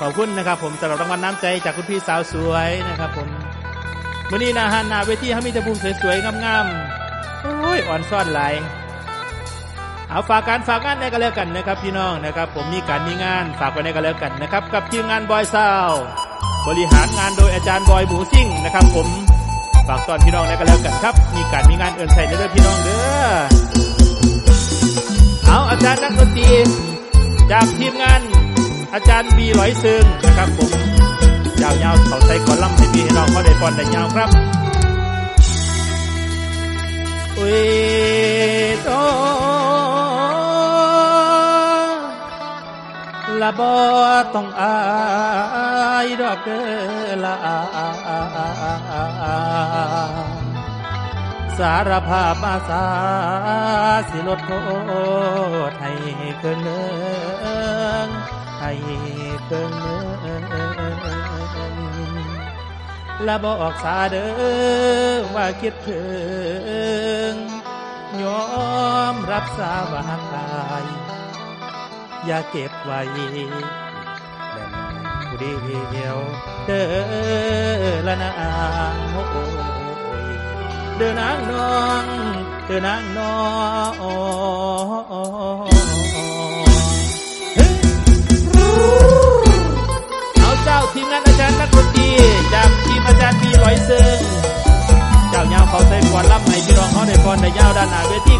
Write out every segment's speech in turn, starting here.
ขอบคุณนะครับ ผมสำหรับรางวัลน้ำใจจากคุณพี่สาวสวยนะครับ ผมวันนี้นะฮะนาเวทีเขามีแต่ภูมิสวยๆงามๆโอ้ยอ่อนซ่อนหลายเอาฝากการฝากงานในกันแล้วกันนะครับ พี่น้องนะครับ ผมมีการมีงานฝากไว้ในกันแล้วกันนะครับ กับทีมงานบอยซาวบริหารงานโดยอาจารย์บอยหมูซิ่งนะครับ ผมฝากตอนพี่น้องในกันแล้วกันครับ มีการมีงานเอื่นใส่ในเด้อพี่น้องเด้อเอาอาจารย์นักดนตรีจากทีมงาน อาจารย์บีร้อยซึงนะครับผมยาวๆเขาใส่กอลัมน์ให้พี่ให้น้องเขาได้ปอนได้ยาวครับอุ้ยโตละบอต้องอายดอกเด้อละสารภาพมาสาสิลดโทษให้เกินเนือ ให้เกินเนืองและบอกสาเด้อว่าคิดถึงยอมรับสาบางกายอย่าเก็บไว้แบ่งผู้เดียวเด้อละนางโอ้ยเด้อนางน้องเด้อนางน้อง จา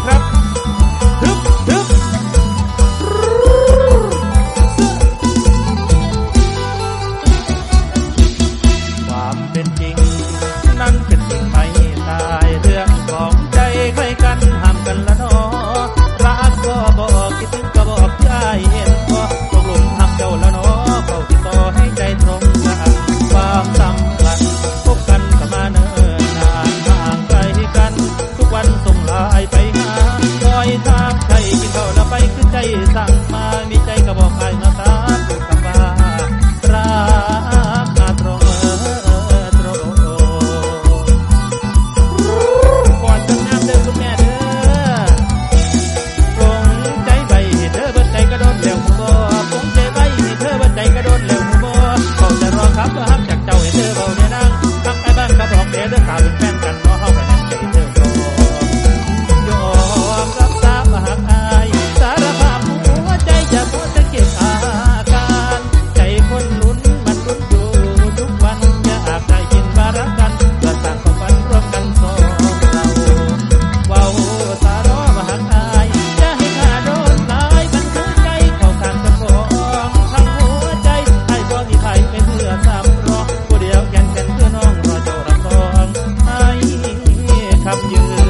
รับยืน